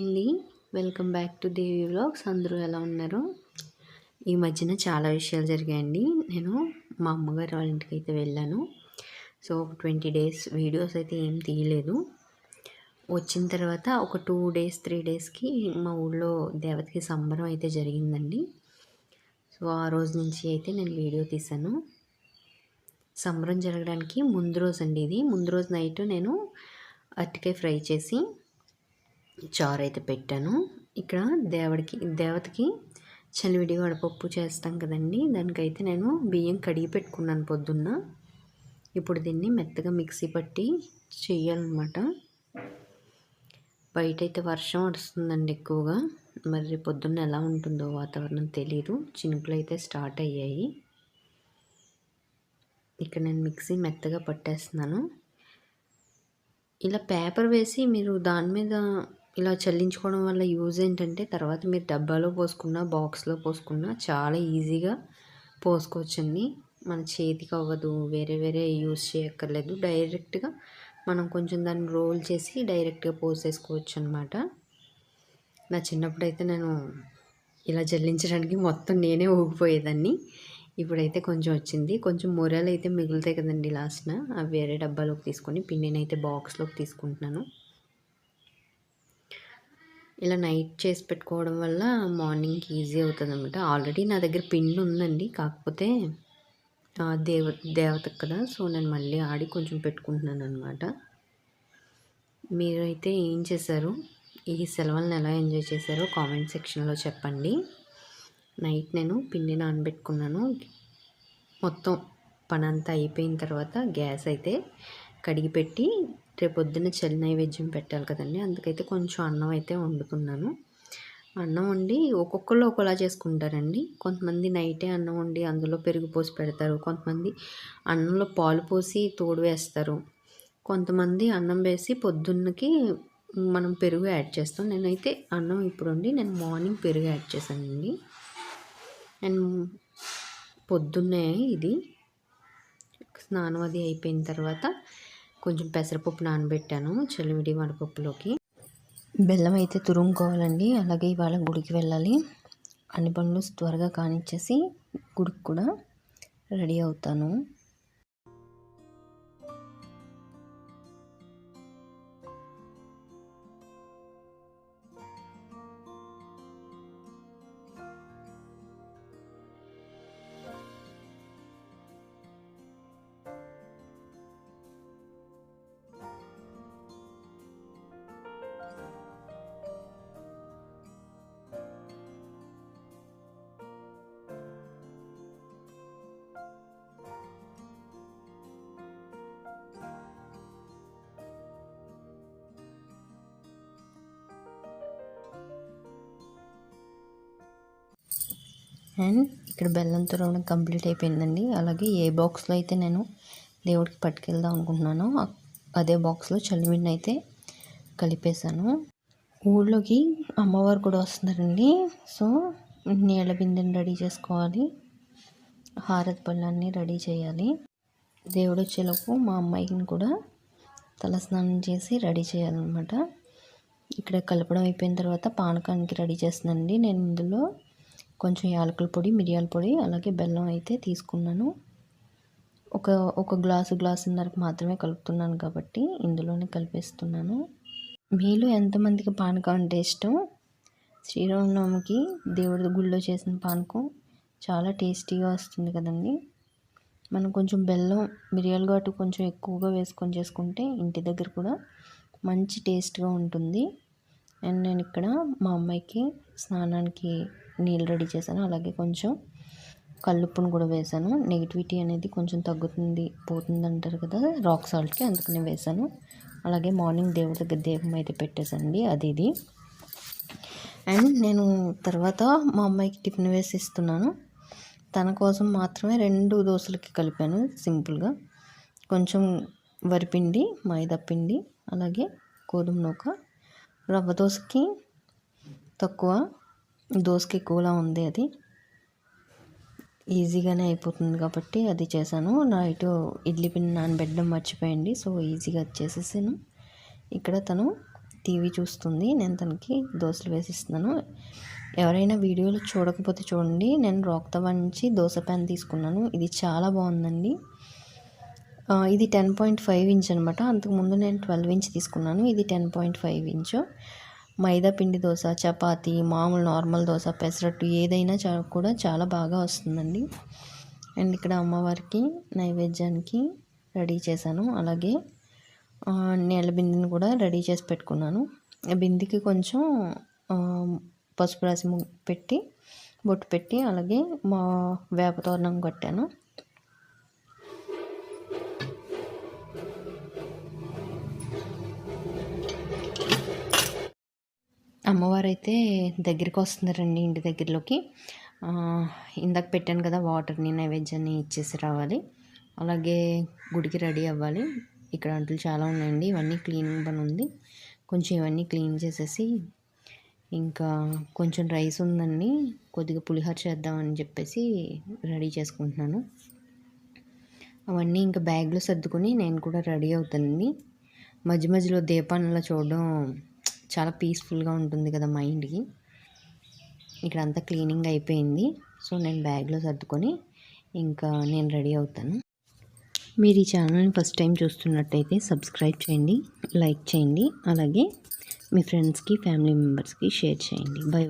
అండి welcome back to Devi vlogs. అందరూ ఎలా ఉన్నారు? ఈ మధ్యన చాలా విషయాలు జరిగాయండి. నేను మా అమ్మగారు వాళ్ళ ఇంటికి అయితే వెళ్ళాను. సో ట్వంటీ డేస్ వీడియోస్ అయితే ఏం తీయలేదు. వచ్చిన తర్వాత ఒక టూ డేస్ త్రీ డేస్కి మా ఊళ్ళో దేవతకి సంబరం అయితే జరిగిందండి. సో ఆ రోజు నుంచి అయితే నేను వీడియో తీశాను. సంబరం జరగడానికి ముందు రోజు అండి ఇది. ముందు రోజు నైట్ నేను అరటికాయ ఫ్రై చేసి చారు అయితే పెట్టాను. ఇక్కడ దేవుడికి దేవతకి చలివిడి వడపప్పు చేస్తాం కదండి. దానికైతే నేను బియ్యం కడిగి పెట్టుకున్నాను పొద్దున్న. ఇప్పుడు దీన్ని మెత్తగా మిక్సీ పట్టి చేయాలన్నమాట. బయట అయితే వర్షం వస్తుందండి ఎక్కువగా. మరి పొద్దున్న ఎలా ఉంటుందో వాతావరణం తెలియదు చినుకులు అయితే స్టార్ట్ అయ్యాయి. ఇక్కడ నేను మిక్సీ మెత్తగా పట్టేస్తున్నాను. ఇలా పేపర్ వేసి మీరు దాని మీద ఇలా చల్లించుకోవడం వల్ల యూజ్ ఏంటంటే తర్వాత మీరు డబ్బాలో పోసుకున్న బాక్స్లో పోసుకున్న చాలా ఈజీగా పోసుకోవచ్చండి. మన చేతికి అవ్వదు వేరే వేరే యూజ్ చేయక్కర్లేదు. డైరెక్ట్గా మనం కొంచెం దాన్ని రోల్ చేసి డైరెక్ట్గా పోసేసుకోవచ్చు అనమాట నా చిన్నప్పుడు అయితే నేను ఇలా జల్లించడానికి మొత్తం నేనే ఊగిపోయేదాన్ని. ఇప్పుడైతే కొంచెం వచ్చింది. కొంచెం మొరలు అయితే మిగులుతాయి కదండి లాస్ట్న. అవి వేరే డబ్బాలోకి తీసుకొని పిండినైతే బాక్స్లోకి తీసుకుంటున్నాను. ఇలా నైట్ చేసి పెట్టుకోవడం వల్ల మార్నింగ్కి ఈజీ అవుతుంది అనమాట ఆల్రెడీ నా దగ్గర పిండి ఉందండి. కాకపోతే దేవ దేవత కదా. సో నేను మళ్ళీ ఆడి కొంచెం పెట్టుకుంటున్నాను అనమాట మీరైతే ఏం చేశారు? ఈ సెలవులను ఎలా ఎంజాయ్ చేశారో కామెంట్ సెక్షన్లో చెప్పండి. నైట్ నేను పిండి నానబెట్టుకున్నాను. మొత్తం పని అంతా అయిపోయిన తర్వాత గ్యాస్ అయితే కడిగి పెట్టి రేపు పొద్దున్న చలి నైవేద్యం పెట్టాలి కదండి. అందుకైతే కొంచెం అన్నం అయితే వండుతున్నాను. అన్నం వండి ఒక్కొక్కళ్ళు ఒకలా చేసుకుంటారండి. కొంతమంది నైటే అన్నం వండి అందులో పెరుగు పోసి పెడతారు. కొంతమంది అన్నంలో పాలు పోసి తోడు వేస్తారు. కొంతమంది అన్నం వేసి పొద్దున్నకి మనం పెరుగు యాడ్ చేస్తాం. నేనైతే అన్నం ఇప్పుడు వండి నేను మార్నింగ్ పెరుగు యాడ్ చేశానండి. అండ్ పొద్దున్నే ఇది స్నానం అది అయిపోయిన తర్వాత కొంచెం పెసరపప్పు నానబెట్టాను చలివిడి వడపప్పులోకి. బెల్లం అయితే తురుముకోవాలండి అలాగే ఇవాళ గుడికి వెళ్ళాలి. అన్ని పనులు త్వరగా కానిచ్చేసి గుడికి కూడా రెడీ అవుతాను. అండ్ ఇక్కడ బెల్లం తురవడం కంప్లీట్ అయిపోయిందండి. అలాగే ఏ బాక్స్లో అయితే నేను దేవుడికి పట్టుకెళ్దాం అనుకుంటున్నానో అదే బాక్స్లో చలివిండి అయితే కలిపేశాను. ఊళ్ళోకి అమ్మవారు కూడా వస్తున్నారండి. సో నీళ్ళ బిందెని రెడీ చేసుకోవాలి. హారతి పళ్ళాన్ని రెడీ చేయాలి. దేవుడు వచ్చేలోపు మా అమ్మాయిని కూడా తలస్నానం చేసి రెడీ చేయాలన్నమాట. ఇక్కడ కలపడం అయిపోయిన తర్వాత పానకానికి రెడీ చేస్తుందండి నేను ఇందులో కొంచెం యాలకుల పొడి మిరియాల పొడి అలాగే బెల్లం అయితే తీసుకున్నాను. ఒక ఒక గ్లాసు గ్లాసున్నరకు మాత్రమే కలుపుతున్నాను కాబట్టి ఇందులోనే కలిపేస్తున్నాను. మీలో ఎంతమందికి పానకం అంటే ఇష్టం? శ్రీరామనవమికి దేవుడి గుళ్ళో చేసిన పానకం చాలా టేస్టీగా వస్తుంది కదండి. మనం కొంచెం బెల్లం మిరియాల ఘాటు కొంచెం ఎక్కువగా వేసుకొని చేసుకుంటే ఇంటి దగ్గర కూడా మంచి టేస్ట్గా ఉంటుంది. అండ్ నేను ఇక్కడ మా అమ్మాయికి స్నానానికి నీళ్ళు రెడీ చేశాను. అలాగే కొంచెం కల్లుప్పును కూడా వేశాను. నెగిటివిటీ అనేది కొంచెం తగ్గుతుంది పోతుంది అంటారు కదా రాక్ సాల్ట్కి అందుకని వేశాను. అలాగే మార్నింగ్ దేవుడి దగ్గర దీపం అయితే పెట్టేసండి అది ఇది అండ్ నేను తర్వాత మా అమ్మాయికి టిఫిన్ వేసి ఇస్తున్నాను. తన కోసం మాత్రమే రెండు దోశలకి కలిపాను సింపుల్గా. కొంచెం వరిపిండి మైదా పిండి అలాగే గోధుమ నూక రవ్వ దోశకి తక్కువ. దోశకి ఎక్కువలా ఉంది అది. ఈజీగానే అయిపోతుంది కాబట్టి అది చేశాను. నైట్ ఇడ్లీ పిండి నానబెట్టడం మర్చిపోయండి సో ఈజీగా చేసేసాను. ఇక్కడ తను టీవీ చూస్తుంది నేను తనకి దోశలు వేసిస్తున్నాను. ఎవరైనా వీడియోలు చూడకపోతే చూడండి నేను రోక్ తవా నుంచి దోశ ప్యాన్ తీసుకున్నాను. ఇది చాలా బాగుందండి. ఇది టెన్ పాయింట్ ఫైవ్ ఇంచ్ అనమాట అంతకుముందు నేను ట్వెల్వ్ ఇంచ్ తీసుకున్నాను. ఇది ten point five inch. Maida పిండి దోశ చపాతి మామూలు నార్మల్ దోశ పెసరట్టు ఏదైనా కూడా చాలా బాగా వస్తుందండి. అండ్ ఇక్కడ అమ్మవారికి నైవేద్యానికి రెడీ చేశాను. అలాగే నీళ్ళ బిందిని కూడా రెడీ చేసి పెట్టుకున్నాను. ఆ బిందెకి కొంచెం పసుపు రాసి పెట్టి బొట్టు పెట్టి అలాగే మా వేప తోరణం కట్టాను. అమ్మవారు అయితే దగ్గరికి వస్తున్నారండి ఇంటి దగ్గరలోకి. ఇందాక పెట్టాను కదా వాటర్ని నైవేద్యాన్ని ఇచ్చేసి రావాలి. అలాగే గుడికి రెడీ అవ్వాలి. ఇక్కడ అంటులు చాలా ఉన్నాయండి. ఇవన్నీ క్లీనింగ్ పని ఉంది. కొంచెం ఇవన్నీ క్లీన్ చేసేసి ఇంకా కొంచెం రైస్ ఉందండి. కొద్దిగా పులిహోర చేద్దామని చెప్పేసి రెడీ చేసుకుంటున్నాను. అవన్నీ ఇంకా బ్యాగ్లో సర్దుకొని నేను కూడా రెడీ అవుతానండి. మధ్య మధ్యలో దీపాన్ని అలా చూడడం చాలా పీస్ఫుల్గా ఉంటుంది కదా మైండ్కి ఇక్కడ అంతా క్లీనింగ్ అయిపోయింది. సో నేను బ్యాగ్లో సర్దుకొని ఇంకా నేను రెడీ అవుతాను. మీరు ఈ ఛానల్ని ఫస్ట్ టైం చూస్తున్నట్టయితే సబ్స్క్రైబ్ చేయండి లైక్ చేయండి అలాగే మీ ఫ్రెండ్స్కి ఫ్యామిలీ మెంబర్స్కి షేర్ చేయండి. బై